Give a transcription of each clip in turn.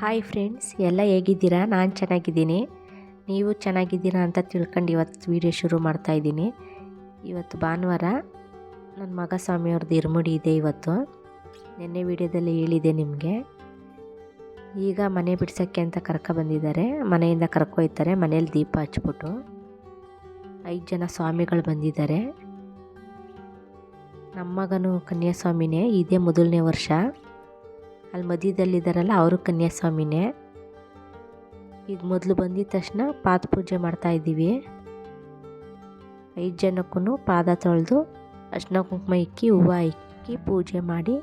Hi friends ಎಲ್ಲ ಹೇಗಿದ್ದೀರಾ? ನಾನು ಚೆನ್ನಾಗಿದ್ದೀನಿ. ನೀವು ಚೆನ್ನಾಗಿದ್ದೀರಾ ಅಂತ ತಿಳ್ಕೊಂಡು ಇವತ್ತು ವೀಡಿಯೋ ಶುರು ಮಾಡ್ತಾ ಇದ್ದೀನಿ. ಇವತ್ತು ಭಾನುವಾರ ನನ್ನ ಮಗ ಸ್ವಾಮಿಯವ್ರದ್ದು ಇರ್ಮುಡಿ ಇದೆ ಇವತ್ತು. ನಿನ್ನೆ ವೀಡಿಯೋದಲ್ಲಿ ಹೇಳಿದೆ ನಿಮಗೆ. ಈಗ ಮನೆ ಬಿಡ್ಸೋಕ್ಕೆ ಅಂತ ಕರ್ಕೊ ಬಂದಿದ್ದಾರೆ. ಮನೆಯಿಂದ ಕರ್ಕೊಯ್ತಾರೆ ಮನೇಲಿ ದೀಪ ಹಚ್ಬಿಟ್ಟು ಐದು ಜನ ಸ್ವಾಮಿಗಳು ಬಂದಿದ್ದಾರೆ. ನಮ್ಮ ಮಗನು ಕನ್ಯಾಸ್ವಾಮಿನೇ. ಇದೇ ಮೊದಲನೇ ವರ್ಷ. ಅಲ್ಲಿ ಮಧ್ಯದಲ್ಲಿದ್ದಾರಲ್ಲ ಅವರು ಕನ್ಯಾಸ್ವಾಮಿನೇ. ಈಗ ಮೊದಲು ಬಂದಿದ ತಕ್ಷಣ ಪಾದ ಪೂಜೆ ಮಾಡ್ತಾ ಇದ್ದೀವಿ. ಐದು ಜನಕ್ಕೂ ಪಾದ ತೊಳೆದು ಅರ್ಶಿನ ಕುಂಕುಮ ಇಕ್ಕಿ, ಹೂವು ಇಕ್ಕಿ ಪೂಜೆ ಮಾಡಿ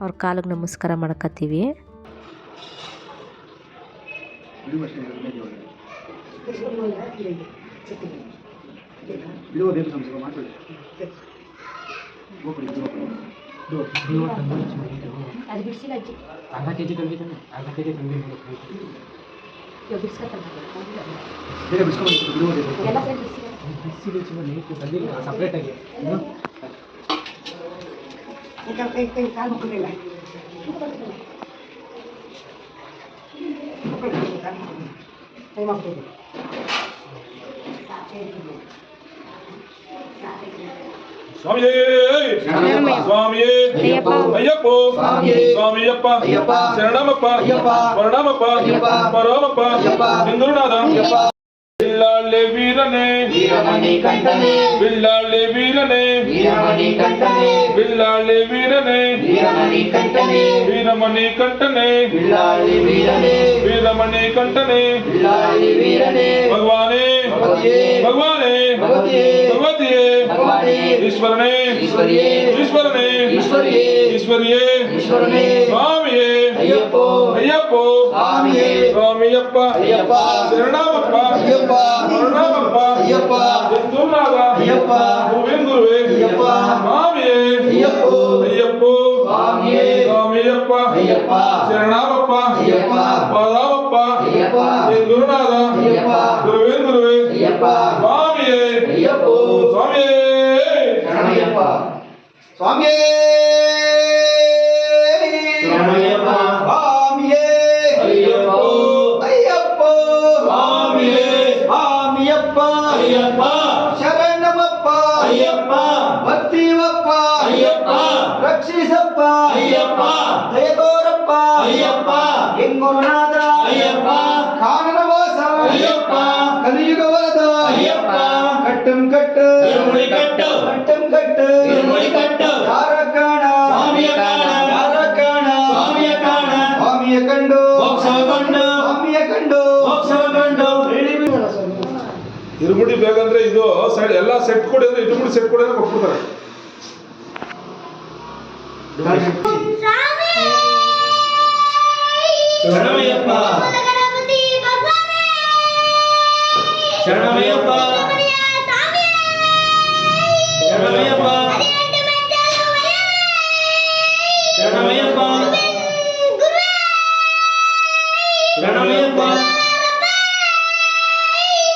ಅವ್ರ ಕಾಲಿಗೆ ನಮಸ್ಕಾರ ಮಾಡ್ಕೊತೀವಿ दो दो तंदूर चिकन दो आज बिट्स का आधा केजी कर देते हैं आधा केजी तंदूर ये बिट्स का तंदूर दे बिट्स को ग्रो दे दो ಎಲ್ಲ ಸೇರಿ ಬಿಟ್ಸ್ ಬಿಟ್ಸ್ ಗೆ ಚಿಕನ್ ನೇಕ್ ತಲ್ಲಿ ಸೆಪರೇಟ್ ಆಗಿ ಈಗ ಕೈ ಕೈ ಕಾಲು ಮುಕ್ಕಿಲ್ಲ ಟೈಮ್ ಆಗ್ತಿದೆ சுவாமியே சுவாமியே ஐயப்போ. சுவாமி ஐயப்பா. சரணமப்பா. பரணமப்பா பரமப்பா செந்தூர்நாதம் வில்லாளே வீரனே வீரமணி கண்டனே வில்லாளே வீரனே வீரமணி கண்டனே வில்லாளே வீரனே வீரமணி கண்டனே வீரமணி கண்டனே வில்லாளே வீரனே வீரமணி கண்டனே வில்லாளே வீரனே भगवाने भगवाने भगवतिये ईश्वरने ईश्वरने ईश्वरने ईश्वरने स्वामिये ஐயப்பா ஐயப்பா திருநாமப்பா ஐயப்பா திருநாமப்பா ஐயப்பா செந்தூராவா ஐயப்பா கோவிந்துருவே ஐயப்பா மாமியே ஐயப்போ ஐயப்போ சுவாமியே ರಕ್ಷಿಸಪ್ಪ ಅಯ್ಯಪ್ಪ. ದಯತೋರಪ್ಪ ಅಯ್ಯಪ್ಪ. ಹೆಂಗುರುನಾಥ ಅಯ್ಯಪ್ಪ. ಕಾನನವಾಸ ಅಯ್ಯಪ್ಪ. ಕಲಿಯುಗ ವರದ ಅಯ್ಯಪ್ಪ. ಕಟ್ಟಂ ಕಟ್ಟು. ಇರುಮುಡಿ ಕಟ್ಟು. ಕಟ್ಟಂ ಕಟ್ಟು. ಕಟ್ಟು. ಯಾರ ಕಾಣ ಸ್ವಾಮಿಯ ಕಾಣ. ಯಾರ ಕಾಣ ಸ್ವಾಮಿಯ ಕಾಣ. ಸ್ವಾಮಿಯ ಕಂಡು. ಮೋಕ್ಷಗೊಂಡು ಸ್ವಾಮಿಯ ಕಂಡು. ಮೋಕ್ಷಗೊಂಡು ಹೇಳಿ ಇರುಮುಡಿ ಬೇಕಂದ್ರೆ ಇದು ಸೈಡ್ ಎಲ್ಲ ಸೆಟ್ ಕೊಡಿ ಅಂದ್ರೆ ಇರುಮುಡಿ ಸೆಟ್ ಕೊಡಿ ಅಂದ್ರೆ ಕೊಟ್ಬಿಡ್ತಾರೆ. ಶರಣಮಯ್ಯಪ್ಪ ಶರಣಮಯ್ಯಪ್ಪ ಶರಣಮಯ್ಯಪ್ಪ ಶರಣಮಯ್ಯಪ್ಪ ಶರಣಮಯ್ಯಪ್ಪ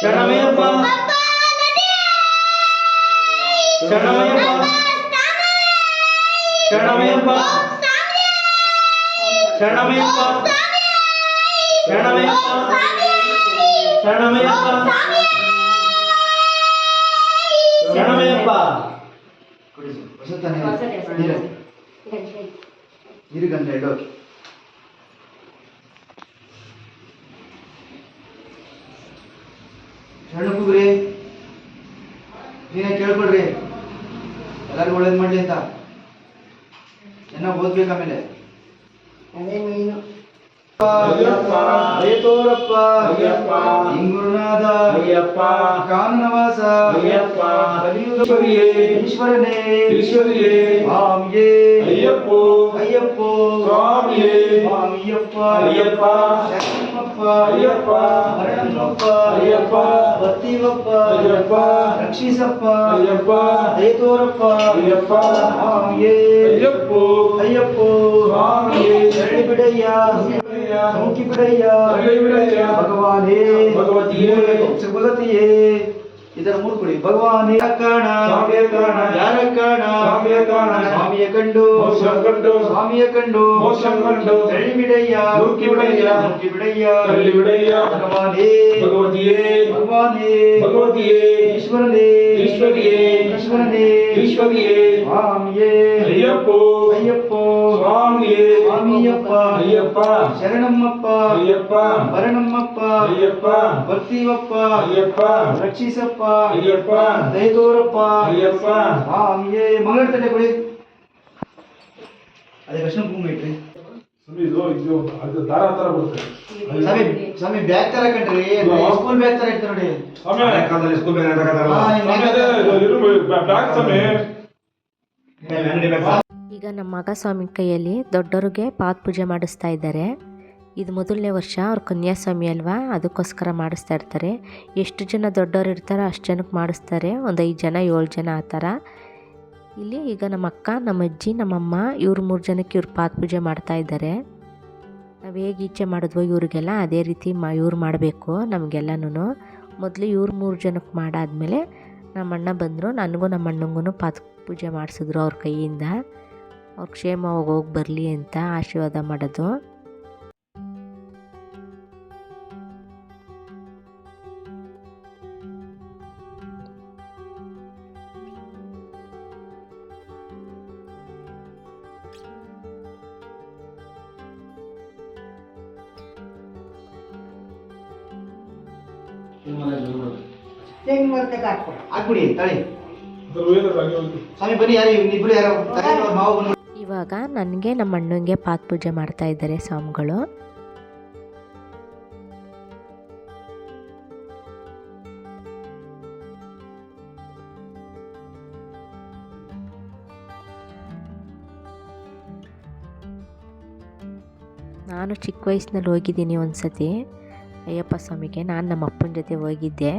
ಶರಣಮಯ್ಯಪ್ಪ ಶರಣಮಯ್ಯಪ್ಪ ಶರಣವೇಂಪ ಶರಣವೇಂಪ ಶರಣವೇಂಪ ಶರಣವೇಂಪ ಶರಣವೇಂಪ ಕುಡಿಸು ಹೊಸತ ನೀರು ನೀರಿಗಂಧ ಇಡೋಕೆ ಶರಣಕುಗ್ರಿ ನೀನೇ ಕೇಳ್ಕೊಳ್ರಿ. ಎಲ್ಲರೂ ಒಳ್ಳೇದು ಮಾಡ್ಲಿ ಅಂತ. என்ன ಓದ್ಬೇಕಾ ಮೇಲೆ ಅದೇ ಮೇನು ರೇತೋರಪ್ಪ ಅಯ್ಯಪ್ಪ ಹಿಂಗುರುನಾದ ಅಯ್ಯಪ್ಪ ಕಾನನವಾಸ ಅಯ್ಯಪ್ಪ ಕಲಿಯುಗವಿಯೇ ಈಶ್ವರನೇ ಈಶ್ವರಿಯೇ ಮಾಮ್ಯೇ ಅಯ್ಯಪ್ಪೋ ಅಯ್ಯಪ್ಪ சுவாமியே. ஐயப்பா ஐயப்பா. சக்திமப்பா ஐயப்பா. மரணமப்பா ஐயப்பா. பத்திவப்பா ஐயப்பா. ரக்ஷிசப்பா ஐயப்பா. ஐயத்தோரப்பா ஐயப்பா. சுவாமியே. ஐயப்போ. ஐயப்போ. சுவாமியே. சரணிபிடையா நோக்கிபிடையா பகவானே. பகவதியே சுகுலத்தியே ಬಿಡಯ್ಯ. ಭಗವಾನೇ ಭಗವತಿಯೇ. ಭಗವತಿಯೇ ಇದರ ಮೂರು ಕೊಡಿ ಭಗವಾನೇ ಕಾಣ ಸ್ವಾಮಿಯ ಕಾಣ. ಯಾರ ಕಾಣ ಸ್ವಾಮಿಯ ಕಾಣ. ಸ್ವಾಮಿಯ ಕಂಡು ಮೋಕ್ಷ ಕಂಡು. ಸ್ವಾಮಿಯ ಕಂಡು ಮೋಕ್ಷ ಕಂಡು. ತಳ್ಳಿ ಬಿಡಯ್ಯ ನೂಕಿ ಬಿಡಯ್ಯ. ನೂಕಿ ಬಿಡಯ್ಯ ತಳ್ಳಿ ಬಿಡಯ್ಯ. ಭಗವಾನೇ ಭಗವತಿಯೇ ಭಗವಾನೇ ಭಗವತಿಯೇ ಈಶ್ವರನೇ ಈಶ್ವರಿಯೇ ಈಶ್ವರನೇ ಈಶ್ವರಿಯೇ ಸ್ವಾಮಿಯೇ ಅಯ್ಯಪ್ಪೋ ಅಯ್ಯಪ್ಪೋ ಸ್ವಾಮಿಯೇ ಸ್ವಾಮಿಯಪ್ಪ ಅಯ್ಯಪ್ಪ ಶರಣಮ್ಮಪ್ಪ ಅಯ್ಯಪ್ಪ ಭರಣಮ್ಮಪ್ಪ ಅಯ್ಯಪ್ಪ ಬರ್ತೀವಪ್ಪ ಅಯ್ಯಪ್ಪ ರಕ್ಷಿಸಪ್ಪ ಅಯ್ಯಪ್ಪ ದಯತೋರಪ್ಪ. ಅಯ್ಯಪ್ಪ ಸ್ವಾಮಿಯೇ ಮಂಗಳ ತಡೆ ಕೊಡಿ ಅದೇ ಕೃಷ್ಣ ಭೂಮಿ ಇಟ್ರಿ. ಸ್ವಾಮಿ ಇದು ಇದು ಅದು ದಾರ ತರ ಬರುತ್ತೆ. ಸ್ವಾಮಿ ಸ್ವಾಮಿ ಬ್ಯಾಗ್ ತರ ಕಣ್ರಿ. ಸ್ಕೂಲ್ ಬ್ಯಾಗ್ ತರ ಇರ್ತಾರೆ ನೋಡಿ. ಸ್ವಾಮಿ. ಕಾಲದಲ್ಲಿ ಸ್ಕೂಲ್ ಬ್ಯಾಗ್ ಹಾ, ಹಿಂಗ್ ಸ್ವಾಮಿ ಅದೇ ಇರು ಬ್ಯಾಗ್ ಸ್ವಾಮಿ. ಈಗ ನಮ್ಮ ಮಗ ಸ್ವಾಮಿ ಕೈಯಲ್ಲಿ ದೊಡ್ಡವರಿಗೆ ಪಾದ ಪೂಜೆ ಮಾಡಿಸ್ತಾ ಇದ್ದಾರೆ. ಇದು ಮೊದಲನೇ ವರ್ಷ ಅವ್ರು ಕನ್ಯಾಸ್ವಾಮಿ ಅಲ್ವಾ? ಅದಕ್ಕೋಸ್ಕರ ಮಾಡಿಸ್ತಾ ಇರ್ತಾರೆ. ಎಷ್ಟು ಜನ ದೊಡ್ಡವ್ರು ಇರ್ತಾರೋ ಅಷ್ಟು ಜನಕ್ಕೆ ಮಾಡಿಸ್ತಾರೆ. ಒಂದು ಐದು ಜನ, ಏಳು ಜನ ಆ ಥರ. ಇಲ್ಲಿ ಈಗ ನಮ್ಮ ಅಕ್ಕ, ನಮ್ಮ ಅಜ್ಜಿ ನಮ್ಮಮ್ಮ ಇವ್ರು ಮೂರು ಜನಕ್ಕೆ ಇವ್ರು ಪಾತ್ ಪೂಜೆ ಮಾಡ್ತಾ ಇದ್ದಾರೆ. ನಾವು ಹೇಗೆ ಈಚೆ ಮಾಡಿದ್ವೋ ಇವ್ರಿಗೆಲ್ಲ ಅದೇ ರೀತಿ ಮಾ ಇವ್ರು ಮಾಡಬೇಕು ನಮಗೆಲ್ಲನೂ ಮೊದಲು ಇವ್ರು ಮೂರು ಜನಕ್ಕೆ ಮಾಡಾದಮೇಲೆ ನಮ್ಮ ಅಣ್ಣ ಬಂದರು. ನನಗೂ ನಮ್ಮ ಅಣ್ಣಂಗೂ ಪಾತ್ ಪೂಜೆ ಮಾಡಿಸಿದ್ರು ಅವ್ರ ಕೈಯಿಂದ. ಅವ್ರ ಕ್ಷೇಮವಾಗಿ ಹೋಗಿ ಬರಲಿ ಅಂತ ಆಶೀರ್ವಾದ ಮಾಡೋದು. ಇವಾಗ ನನಗೆ ನಮ್ಮ ಅಣ್ಣಂಗೆ ಪಾತ್ ಪೂಜೆ ಮಾಡ್ತಾ ಇದ್ದಾರೆ ಸ್ವಾಮಿಗಳು. ನಾನು ಚಿಕ್ಕ ವಯಸ್ಸಿನಲ್ಲಿ ಹೋಗಿದ್ದೀನಿ ಒಂದು ಸತಿ ಅಯ್ಯಪ್ಪ ಸ್ವಾಮಿಗೆ ನಾನು ನಮ್ಮ ಅಪ್ಪನ ಜೊತೆ ಹೋಗಿದ್ದೆ.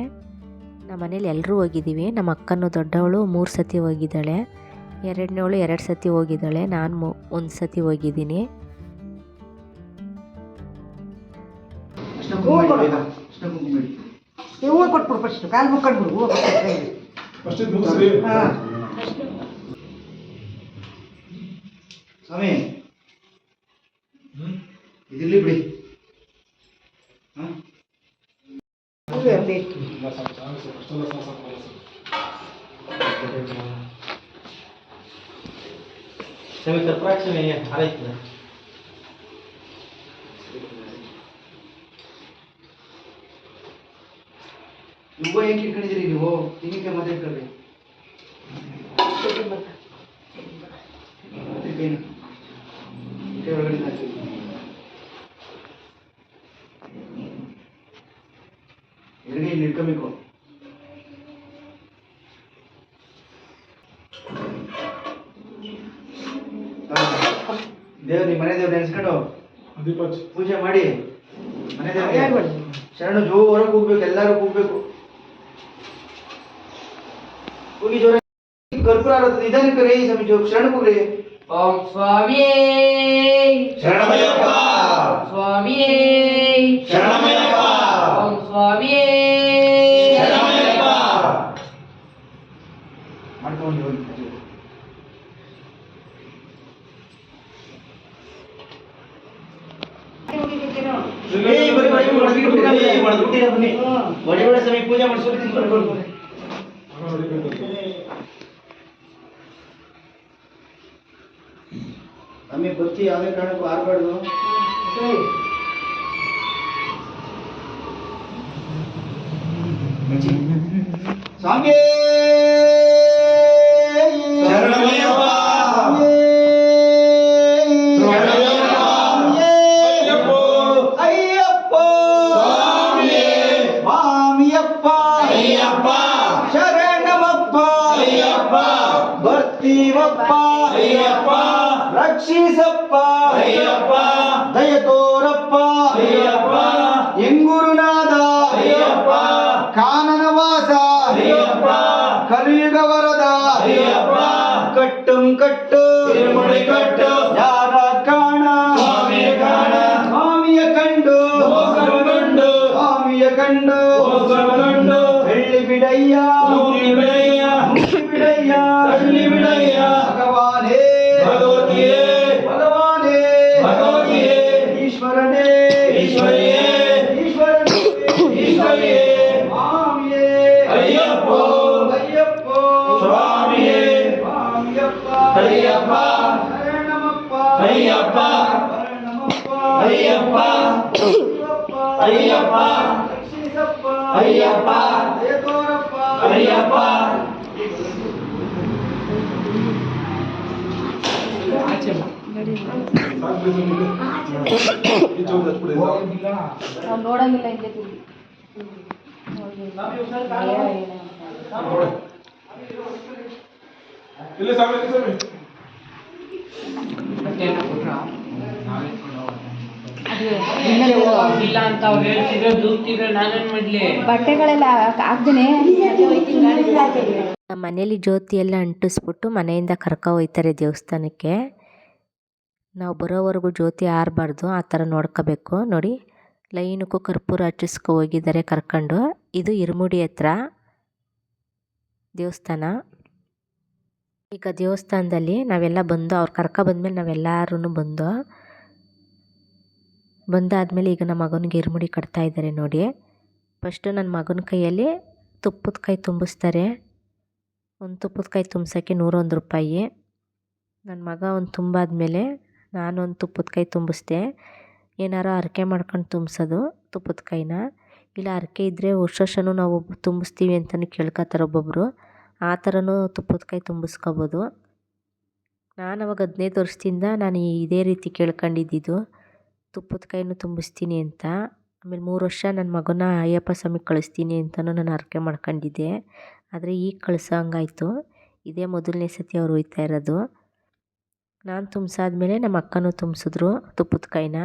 ನಮ್ಮ ಮನೇಲಿ ಎಲ್ಲರೂ ಹೋಗಿದ್ದೀವಿ. ನಮ್ಮ ಅಕ್ಕನೂ ದೊಡ್ಡವಳು ಮೂರು ಸತಿ ಹೋಗಿದ್ದಾಳೆ. ಎರಡನೇವಳು ಎರಡು ಸತಿ ಹೋಗಿದ್ದಾಳೆ. ನಾನು ಮು ಒಂದು ಸತಿ ಹೋಗಿದ್ದೀನಿ. ಸ್ವಾಮಿ. ಇದಿರಲಿ ಇಡಿ, ಬೇಗ. ಕೃಷ್ಣ ಕುಂಕುಮ ಇಡಿ. ಹೂವು ಕೊಟ್ಬಿಡು ಫಸ್ಟ್ ಕಾಲು ಮುಕ್ಕಂಡ್ಬಿಡು ಹೂವು ಕೊಟ್ಬಿಡು ಫಸ್ಟ್ ಇದು ಮುಗಿಸ್ರಿ ಹಾ ಸ್ವಾಮಿ ಇದಿರ್ಲಿ ಬಿಡಿ ಹಾ ಹೂವು ಅಷ್ಟೆಲ್ಲ ಸಾಕು, ಸಾಕು, ಸಾಕು. ಕ್ಷಮಿತ ಪ್ರಾಕ್ಷಮೆ ಆರೈತದ ಹೂವ ಹೆಂಗೆ ಇಟ್ಕೊಂಡಿದ್ದೀರಿ ನೀವು ತೆಂಗಿನಕಾಯಿ ಮತ್ತೆ ಒಳಗಡೆ ಹಾಕಿ ಎಡಗೈ ಇಲ್ಲಿ ಇಟ್ಕೊಬೇಕು ದೇವ್ರ ನಿಮ್ಮ ಮನೆ ದೇವ್ರ ನೆನ್ಸ್ಕೊಂಡು. ಪೂಜೆ ಮಾಡಿ. ಮನೆ ಹೇಳ್ಬೇಡಿ. ಶರಣ ಜೋರಾಗಿ ಕೂಗ್ಬೇಕು ಎಲ್ಲರೂ ಕೂಗ್ಬೇಕು. ಕೂಗಿ ಜೋರ ಕರ್ಪೂರ ನಿಧಾನಕ್ಕೆ ರೇ ಸ್ವಾಮಿ ಜೋ ಶರಣ ಕೂಗ್ರಿ. ಓಂ ಸ್ವಾಮಿಯೇ. ಶರಣಮಯ್ಯಪ್ಪ. ಸ್ವಾಮಿಯೇ. ಶರಣಮಯ್ಯಪ್ಪ ಓಂ ಸ್ವಾಮಿಯೇ ಶರಣಮಯ್ಯಪ್ಪ ಮಾಡ್ಕೊಂಡು ಹೋಗಿ ಏಯ್, ಬರೀ ಬರೀ ಒಳಗೆ ಬಿಟ್ಟಿರ ಬನ್ನಿ, ಒಳಗೆ ಬಿಟ್ಟಿರ ಬನ್ನಿ. ಒಳಗೆ ಬಿಡ ಸ್ವಾಮಿ ಪೂಜೆ ಮಾಡಿಸ್ಕೊಂಡು ತಿನ್ಕೊಂಡು ಬನ್ನಿ. ಆಮೇಲೆ ಹೊಡಿಬೇಕು. ಸ್ವಾಮಿ ಬತ್ತಿ ಯಾವುದೇ ಕಾರಣಕ್ಕೂ ಆರ್ಬಾರ್ದು ಸ್ವಾಮಿ ಈಶ್ವರಿಯೇ ಈಶ್ವರನೇ ಈಶ್ವರಿಯೇ ಸ್ವಾಮಿಯೇ ಅಯ್ಯಪ್ಪ ಅಯ್ಯಪ್ಪ ಸ್ವಾಮಿಯೇ ಸ್ವಾಮಿಯಪ್ಪ ಅಯ್ಯಪ್ಪ ಶರಣಮಪ್ಪ ಅಯ್ಯಪ್ಪ ಶರಣಮಪ್ಪ ಹೋಗಿ ನಾವು ನೋಡಂಗಿಲ್ಲ ಹಿಂದೆ ತಿರುಗಿ. ಇಲ್ಲಿ ಸ್ವಾಮಿ ಇಲ್ಲಿ ಸ್ವಾಮಿ. ಇಲ್ಲ ಅಂತ ಅವ್ರು ಹೇಳ್ತಿದ್ರು ದೂಕ್ತಿದ್ರು ನಾನೇನ್ ಮಾಡ್ಲಿ? ಬಟ್ಟೆಗಳೆಲ್ಲ ಹಾಕ್ದೇನೆ ನಮ್ಮ ಮನೇಲಿ ಜ್ಯೋತಿ ಎಲ್ಲ ಅಂಟಿಸ್ಬಿಟ್ಟು ಮನೆಯಿಂದ ಕರ್ಕೊ ಹೋಯ್ತಾರೆ ದೇವಸ್ಥಾನಕ್ಕೆ. ನಾವು ಬರೋವರೆಗೂ ಜ್ಯೋತಿ ಆರಬಾರ್ದು, ಆ ಥರ ನೋಡ್ಕೋಬೇಕು. ನೋಡಿ, ಲೈನಕ್ಕೂ ಕರ್ಪೂರ ಹಚ್ಚಿಸ್ಕೊ ಹೋಗಿದ್ದಾರೆ ಕರ್ಕೊಂಡು. ಇದು ಇರುಮುಡಿ ಹತ್ರ ದೇವಸ್ಥಾನ. ಈಗ ದೇವಸ್ಥಾನದಲ್ಲಿ ನಾವೆಲ್ಲ ಬಂದು, ಅವ್ರು ಕರ್ಕೊ ಬಂದಮೇಲೆ ನಾವೆಲ್ಲರೂ ಬಂದು, ಬಂದಾದಮೇಲೆ ಈಗ ನಮ್ಮ ಮಗನಿಗೆ ಇರುಮುಡಿ ಕಟ್ತಾ ಇದ್ದಾರೆ ನೋಡಿ. ಫಸ್ಟು ನನ್ನ ಮಗನ ಕೈಯಲ್ಲಿ ತುಪ್ಪದ ಕೈ ತುಂಬಿಸ್ತಾರೆ. ಒಂದು ತುಪ್ಪದ ಕೈ ತುಂಬಿಸೋಕ್ಕೆ ನೂರೊಂದು ರೂಪಾಯಿ. ನನ್ನ ಮಗ ಒಂದು ತುಂಬಾದ್ಮೇಲೆ ನಾನೊಂದು ತುಪ್ಪದ ಕಾಯಿ ತುಂಬಿಸ್ದೆ. ಏನಾರು ಹರಕೆ ಮಾಡ್ಕೊಂಡು ತುಂಬಿಸೋದು ತುಪ್ಪದ ಕಾಯಿನ ಇಲ್ಲ, ಹರಕೆ ಇದ್ದರೆ ವರ್ಷ ನಾವು ತುಂಬಿಸ್ತೀವಿ ಅಂತಲೂ ಕೇಳ್ಕೊತಾರೆ ಒಬ್ಬೊಬ್ಬರು ಆ ಥರನೂ ತುಪ್ಪದ ಕಾಯಿ ತುಂಬಿಸ್ಕೋಬೋದು. ನಾನು ಅವಾಗ ಹದಿನೈದು ವರ್ಷದಿಂದ ನಾನು ಇದೇ ರೀತಿ ಕೇಳ್ಕೊಂಡಿದ್ದಿದ್ದು, ತುಪ್ಪದ ಕಾಯಿನೂ ತುಂಬಿಸ್ತೀನಿ ಅಂತ. ಆಮೇಲೆ ಮೂರು ವರ್ಷ ನನ್ನ ಮಗನ ಅಯ್ಯಪ್ಪ ಸ್ವಾಮಿಗೆ ಕಳಿಸ್ತೀನಿ ಅಂತಲೂ ನಾನು ಹರಕೆ ಮಾಡ್ಕೊಂಡಿದ್ದೆ. ಆದರೆ ಈಗ ಕಳ್ಸೋ ಹಂಗಾಯ್ತು. ಇದೇ ಮೊದಲನೇ ಸತಿ ಅವ್ರು ಹೋಯ್ತಾ ಇರೋದು. ನಾನು ತುಂಬಿಸಾದ್ಮೇಲೆ ನಮ್ಮ ಅಕ್ಕನೂ ತುಂಬಿಸಿದ್ರು ತುಪ್ಪದ ಕಾಯಿನ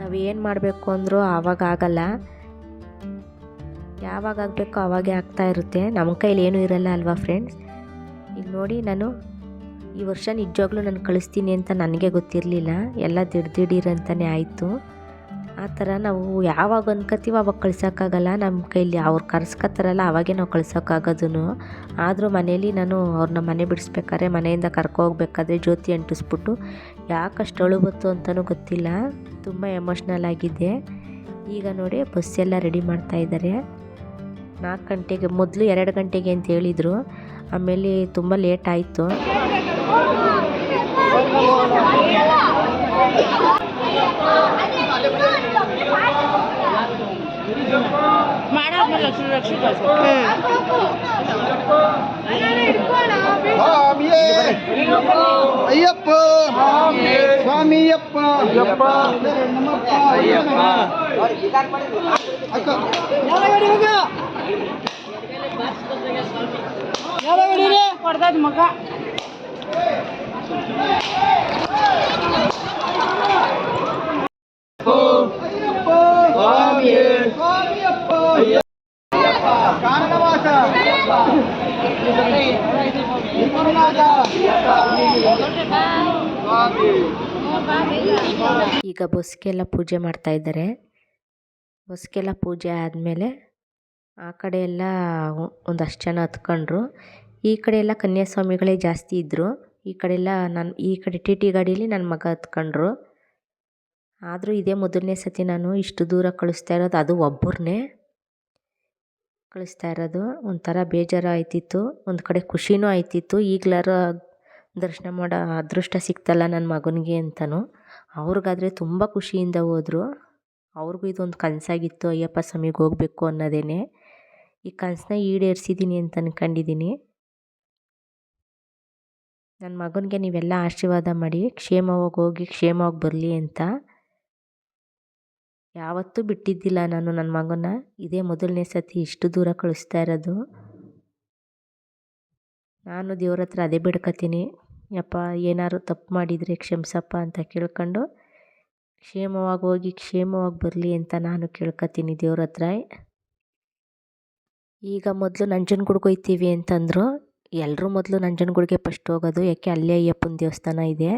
ನಾವು ಏನು ಮಾಡಬೇಕು ಅಂದರೂ ಆವಾಗ ಆಗಲ್ಲ. ಯಾವಾಗ ಆಗಬೇಕೋ ಆವಾಗೇ ಆಗ್ತಾ ಇರುತ್ತೆ. ನಮ್ಮ ಕೈಲಿ ಏನೂ ಇರಲ್ಲ ಅಲ್ವಾ ಫ್ರೆಂಡ್ಸ್ ಈಗ ನೋಡಿ ನಾನು ಈ ವರ್ಷ ನಿಜವಾಗ್ಲೂ ನಾನು ಕಳಿಸ್ತೀನಿ ಅಂತ ನನಗೆ ಗೊತ್ತಿರಲಿಲ್ಲ. ಎಲ್ಲ ದಿಡ್ದಿಡೀರಂತಲೇ ಆಯಿತು. ಆ ಥರ ನಾವು ಯಾವಾಗ ಅನ್ಕೋತೀವೋ ಅವಾಗ ಕಳ್ಸೋಕ್ಕಾಗಲ್ಲ, ನಮ್ಮ ಕೈಲಿ ಅವ್ರು ಕರ್ಸ್ಕೊತಾರಲ್ಲ, ಅವಾಗೇ ನಾವು ಕಳ್ಸೋಕ್ಕಾಗೋದೂ ಆದರೂ ಮನೇಲಿ ನಾನು ಅವ್ರನ್ನ ಮನೆ ಬಿಡಿಸ್ಬೇಕಾದ್ರೆ, ಮನೆಯಿಂದ ಕರ್ಕೊ ಹೋಗ್ಬೇಕಾದ್ರೆ ಜ್ಯೋತಿ ಅಂಟಿಸ್ಬಿಟ್ಟು ಯಾಕಷ್ಟು ಅಳು ಬಂತು ಅಂತಲೂ ಗೊತ್ತಿಲ್ಲ. ತುಂಬ ಎಮೋಷ್ನಲ್ ಆಗಿದ್ದೆ ಈಗ ನೋಡಿ, ಬಸ್ ಎಲ್ಲ ರೆಡಿ ಮಾಡ್ತಾ ಇದ್ದಾರೆ. ನಾಲ್ಕು ಗಂಟೆಗೆ, ಮೊದಲು ಎರಡು ಗಂಟೆಗೆ ಅಂತ ಹೇಳಿದರು. ಆಮೇಲೆ ತುಂಬ ಲೇಟ್ ಆಯಿತು. ಸ್ವಾಮಿಯೇ ಅಯ್ಯಪ್ಪ ಸ್ವಾಮಿಯಪ್ಪ ಅಯ್ಯಪ್ಪ ನಮ್ಮಪ್ಪ ಅಯ್ಯಪ್ಪ ಅಕ್ಕ ಸ್ವಾಮಿಯೇ ಈಗ ಬೊಸ್ಗೆಲ್ಲ ಪೂಜೆ ಮಾಡ್ತಾ ಇದ್ದಾರೆ. ಬಸ್ಗೆಲ್ಲ ಪೂಜೆ ಆದಮೇಲೆ ಆ ಕಡೆ ಎಲ್ಲ ಒಂದಷ್ಟು ಜನ ಹತ್ಕೊಂಡ್ರು. ಈ ಕಡೆ ಎಲ್ಲ ಕನ್ಯಾಸ್ವಾಮಿಗಳೇ ಜಾಸ್ತಿ ಇದ್ದರು ಈ ಕಡೆ ಎಲ್ಲ ನಾನು, ಈ ಕಡೆ ಟಿ ಟಿ ಗಾಡೀಲಿ ನನ್ನ ಮಗ ಹತ್ಕೊಂಡ್ರು. ಆದರೂ ಇದೇ ಮೊದಲನೇ ಸತಿ ನಾನು ಇಷ್ಟು ದೂರ ಕಳಿಸ್ತಾ ಇರೋದು ಅದು ಒಬ್ಬರನ್ನೇ ಕಳಿಸ್ತಾ ಇರೋದು. ಒಂಥರ ಬೇಜಾರು ಆಯ್ತಿತ್ತು. ಒಂದು ಕಡೆ ಖುಷಿನೂ ಆಯ್ತಿತ್ತು. ಈಗಲಾರ ದರ್ಶನ ಮಾಡೋ ಅದೃಷ್ಟ ಸಿಕ್ತಲ್ಲ ನನ್ನ ಮಗನಿಗೆ ಅಂತಲೂ ಅವ್ರಿಗಾದರೆ ತುಂಬ ಖುಷಿಯಿಂದ ಹೋದರು. ಅವ್ರಿಗೂ ಇದೊಂದು ಕನಸಾಗಿತ್ತು. ಅಯ್ಯಪ್ಪ ಸ್ವಾಮಿಗೆ ಹೋಗಬೇಕು ಅನ್ನೋದೇನೆ. ಈ ಕನಸನ್ನ ಈಡೇರಿಸಿದ್ದೀನಿ ಅಂತ ಅಂದ್ಕೊಂಡಿದ್ದೀನಿ ನನ್ನ ಮಗನಿಗೆ ನೀವೆಲ್ಲ ಆಶೀರ್ವಾದ ಮಾಡಿ, ಕ್ಷೇಮವಾಗಿ ಹೋಗಿ, ಕ್ಷೇಮವಾಗಿ ಬರಲಿ ಅಂತ. ಯಾವತ್ತೂ ಬಿಟ್ಟಿದ್ದಿಲ್ಲ ನಾನು ನನ್ನ ಮಗನ ಇದೇ ಮೊದಲನೇ ಸತಿ ಇಷ್ಟು ದೂರ ಕಳಿಸ್ತಾ ಇರೋದು. ನಾನು ದೇವ್ರ ಹತ್ರ ಅದೇ ಬಿಡ್ಕೊತೀನಿ. ಯಪ್ಪ ಏನಾದ್ರು ತಪ್ಪು ಮಾಡಿದರೆ ಕ್ಷಮಿಸಪ್ಪ ಅಂತ ಕೇಳ್ಕೊಂಡು ಕ್ಷೇಮವಾಗಿ ಹೋಗಿ ಕ್ಷೇಮವಾಗಿ ಬರಲಿ ಅಂತ ನಾನು ಕೇಳ್ಕೊತೀನಿ ದೇವ್ರ ಹತ್ರ. ಈಗ ಮೊದಲು ನಂಜನಗೂಡ್ಗೆ ಹೋಗ್ತೀವಿ ಅಂತಂದರು ಎಲ್ಲರೂ ಮೊದಲು ನಂಜನಗೂಡಿಗೆ ಫಸ್ಟ್ ಹೋಗೋದು, ಯಾಕೆ ಅಲ್ಲೇ ಅಯ್ಯಪ್ಪನ ದೇವಸ್ಥಾನ ಇದೆ.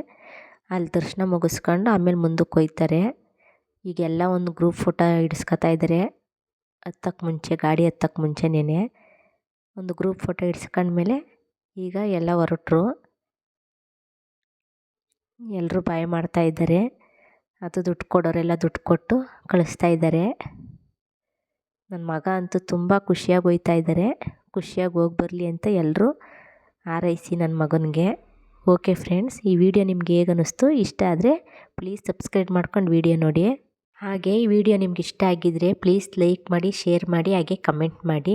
ಅಲ್ಲಿ ದರ್ಶನ ಮುಗಿಸ್ಕೊಂಡು ಆಮೇಲೆ ಮುಂದಕ್ಕೆ ಹೋಗ್ತಾರೆ ಈಗೆಲ್ಲ ಒಂದು ಗ್ರೂಪ್ ಫೋಟೋ ಹಿಡಿಸ್ಕೊತಾ ಇದ್ದಾರೆ ಹತ್ತಕ್ಕೆ ಮುಂಚೆ, ಗಾಡಿ ಹತ್ತಕ್ಕೆ ಮುಂಚೆನೇ ಒಂದು ಗ್ರೂಪ್ ಫೋಟೋ ಹಿಡ್ಸ್ಕೊಂಡ್ಮೇಲೆ ಈಗ ಎಲ್ಲ ಹೊರಟ್ರು. ಎಲ್ಲರೂ ಬಾಯ್ ಮಾಡ್ತಾ ಇದ್ದಾರೆ. ಅದು ದುಡ್ಡು ಕೊಡೋರೆಲ್ಲ ದುಡ್ಡು ಕೊಟ್ಟು ಕಳಿಸ್ತಾ ಇದ್ದಾರೆ. ನನ್ನ ಮಗ ಅಂತೂ ತುಂಬ ಖುಷಿಯಾಗಿ ಹೋಯ್ತಾ ಇದ್ದಾರೆ. ಖುಷಿಯಾಗಿ ಹೋಗಿ ಬರಲಿ ಅಂತ ಎಲ್ಲರೂ ಹಾರೈಸಿ ನನ್ನ ಮಗನಿಗೆ. ಓಕೆ ಫ್ರೆಂಡ್ಸ್, ಈ ವಿಡಿಯೋ ನಿಮ್ಗೆ ಹೇಗೆ ಅನ್ನಿಸ್ತು ಇಷ್ಟ ಆದರೆ ಪ್ಲೀಸ್ ಸಬ್ಸ್ಕ್ರೈಬ್ ಮಾಡ್ಕೊಂಡು ವಿಡಿಯೋ ನೋಡಿ. ಹಾಗೆ ಈ ವಿಡಿಯೋ ನಿಮ್ಗೆ ಇಷ್ಟ ಆಗಿದ್ದರೆ ಪ್ಲೀಸ್ ಲೈಕ್ ಮಾಡಿ ಶೇರ್ ಮಾಡಿ ಹಾಗೆ ಕಮೆಂಟ್ ಮಾಡಿ.